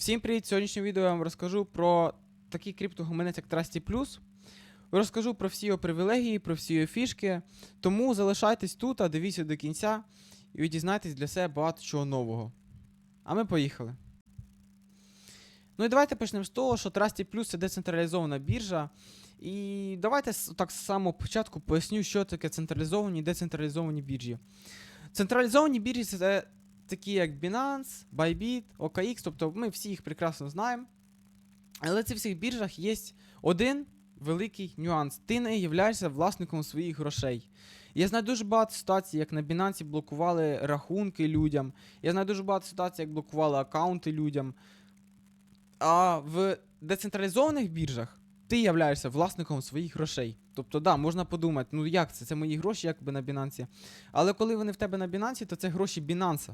Всім привіт! Сьогоднішньому відео я вам розкажу про такий криптогаманець, як Trusty Plus. Розкажу про всі його привілегії, про всі його фішки. Тому залишайтесь тут, а дивіться до кінця, і ви дізнаєтесь для себе багато чого нового. А ми поїхали. Ну і давайте почнемо з того, що Trusty Plus це децентралізована біржа. І давайте так з самого початку поясню, що таке централізовані і децентралізовані біржі. Централізовані біржі це такі як Binance, Bybit, OKX, тобто ми всі їх прекрасно знаємо. Але в цих біржах є один великий нюанс. Ти не являєшся власником своїх грошей. Я знаю дуже багато ситуацій, як на Binance блокували рахунки людям. Я знаю дуже багато ситуацій, як блокували аккаунти людям. А в децентралізованих біржах ти являєшся власником своїх грошей. Тобто, да, можна подумати, ну як це? Це мої гроші, якби на Binance. Але коли вони в тебе на Binance, то це гроші Binance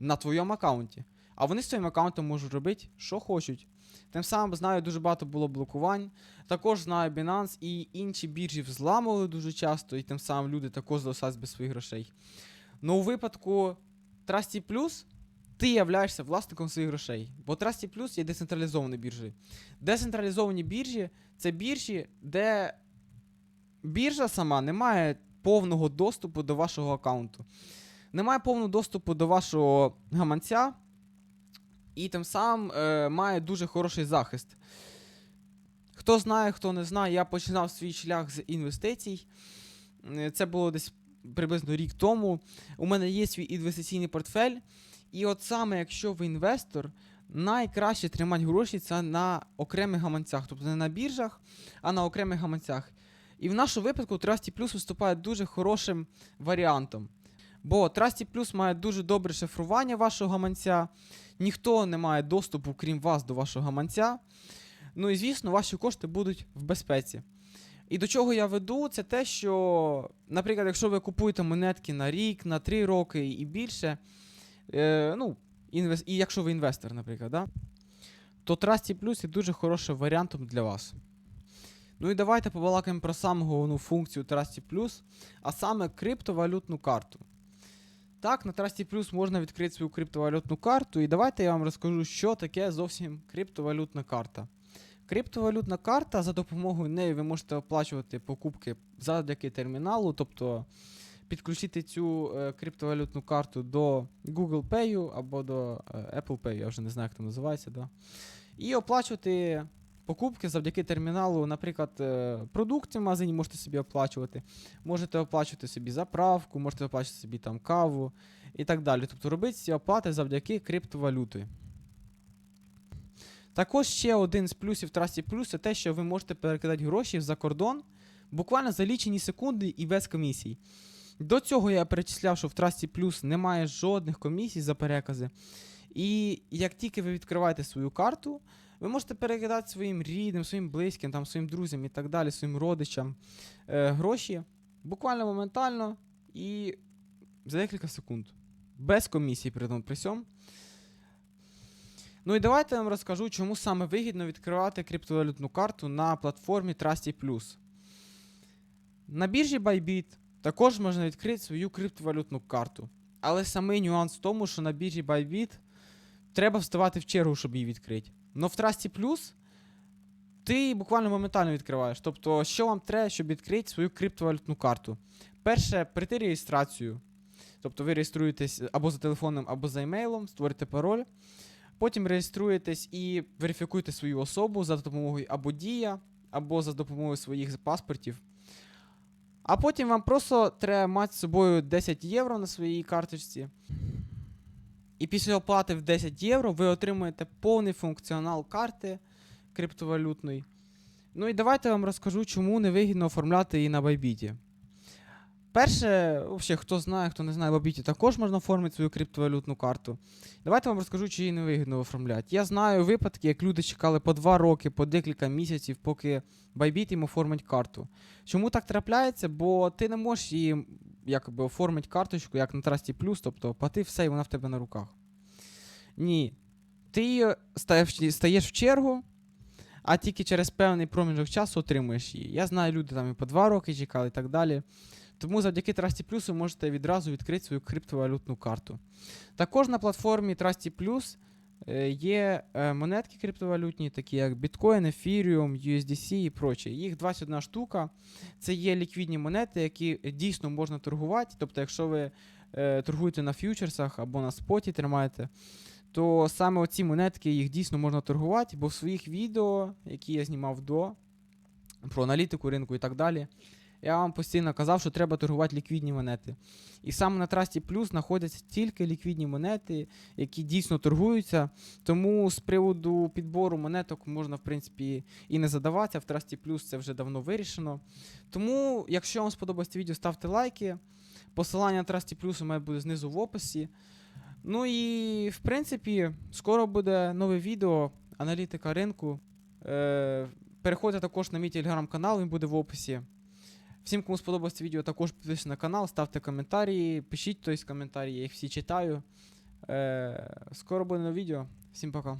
на твоєму аккаунті. А вони з своїм аккаунтом можуть робити, що хочуть. Тим самим знаю, дуже багато було блокувань. Також знаю Binance і інші біржі взламували дуже часто, і тим самим люди також залишались без своїх грошей. Ну, у випадку Trusty Plus ти являєшся власником своїх грошей. Бо Trusty Plus є децентралізовані біржі. Децентралізовані біржі це біржі, де біржа сама не має повного доступу до вашого аккаунту. Немає повного доступу до вашого гаманця, і тим самим е, має дуже хороший захист. Хто знає, хто не знає, я починав свій шлях з інвестицій. Е, Це було десь приблизно рік тому. У мене є свій інвестиційний портфель. І от саме якщо ви інвестор, найкраще тримати гроші це на окремих гаманцях, тобто не на біржах, а на окремих гаманцях. І в нашому випадку Trusty Plus виступає дуже хорошим варіантом. Бо Trusty Plus має дуже добре шифрування вашого гаманця, ніхто не має доступу, крім вас, до вашого гаманця. Ну і звісно, ваші кошти будуть в безпеці. І до чого я веду, це те, що, наприклад, якщо ви купуєте монетки на рік, на 3 роки і більше, е, ну, інвес... і якщо ви інвестор, наприклад, да, то Trusty Plus є дуже хорошим варіантом для вас. Ну і давайте побалакаємо про саму головну функцію Trusty Plus, а саме криптовалютну карту. Так, на Trusty Plus можна відкрити свою криптовалютну карту, і давайте я вам розкажу, що таке зовсім криптовалютна карта. Криптовалютна карта за допомогою неї ви можете оплачувати покупки завдяки терміналу, тобто підключити цю е, криптовалютну карту до Google Pay або до е, Apple Pay, я вже не знаю, як там називається, да? і оплачувати покупки завдяки терміналу, наприклад, е, продукти в магазині можете собі оплачувати, можете оплачувати собі заправку, можете оплачувати собі там каву і так далі. Тобто робити ці оплати завдяки криптовалюти. Також ще один з плюсів Trusty Plus це те, що ви можете перекидати гроші за кордон буквально за лічені секунди і без комісій. До цього я перечисляв, що в Trusty Plus немає жодних комісій за перекази. І як тільки ви відкриваєте свою карту, ви можете перекидати своїм рідним, своїм близьким, там, своїм друзям і так далі, своїм родичам е, гроші буквально моментально і за декілька секунд. Без комісії при тому при сьому. Ну і давайте я вам розкажу, чому саме вигідно відкривати криптовалютну карту на платформі Trusty Plus. На біржі Bybit також можна відкрити свою криптовалютну карту. Але самий нюанс в тому, що на біржі Bybit треба вставати в чергу, щоб її відкрити. Но в Trusty Plus ти буквально моментально відкриваєш. Тобто, що вам треба, щоб відкрити свою криптовалютну карту? Перше, прийти реєстрацію. Тобто ви реєструєтесь або за телефоном, або за емейлом, створите пароль. Потім реєструєтесь і верифікуєте свою особу за допомогою або Дія, або за допомогою своїх паспортів. А потім вам просто треба мати з собою 10 євро на своїй карточці. І після оплати в 10 євро ви отримуєте повний функціонал карти криптовалютної. Ну і давайте я вам розкажу, чому не вигідно оформляти її на Bybit. Перше, взагалі, хто знає, хто не знає, в Bybit також можна оформити свою криптовалютну карту. Давайте вам розкажу, чи її не вигідно оформляти. Я знаю випадки, як люди чекали по 2 роки, по декілька місяців, поки Bybit їм оформить карту. Чому так трапляється? Бо ти не можеш її якби оформити карточку, як на Trusty Plus, тобто плати все і вона в тебе на руках. Ні. Ти стаєш, в чергу, а тільки через певний проміжок часу отримуєш її. Я знаю, люди там і по 2 роки чекали і так далі. Тому завдяки Trusty Plus ви можете відразу відкрити свою криптовалютну карту. Також на платформі Trusty Plus Є е, монетки криптовалютні, такі як Bitcoin, Ethereum, USDC і прочі. Їх 21 штука. Це є ліквідні монети, які дійсно можна торгувати. Тобто, якщо ви е, торгуєте на фьючерсах або на споті тримаєте, то саме оці монетки їх дійсно можна торгувати, бо в своїх відео, які я знімав до, про аналітику ринку і так далі, я вам постійно казав, що треба торгувати ліквідні монети. І саме на Trusty Plus знаходяться тільки ліквідні монети, які дійсно торгуються. Тому з приводу підбору монеток можна, в принципі, і не задаватися. В Trusty Plus це вже давно вирішено. Тому, якщо вам сподобалось це відео, ставте лайки. Посилання на Trusty Plus у мене буде знизу в описі. Ну і в принципі, скоро буде нове відео, аналітика ринку. Е, переходьте також на мій телеграм-канал, він буде в описі. Всім, кому сподобалось це відео, також підписуйтесь на канал, ставте коментарі, пишіть той коментарі, я їх всі читаю. Е, скоро буде нове відео. Всім пока.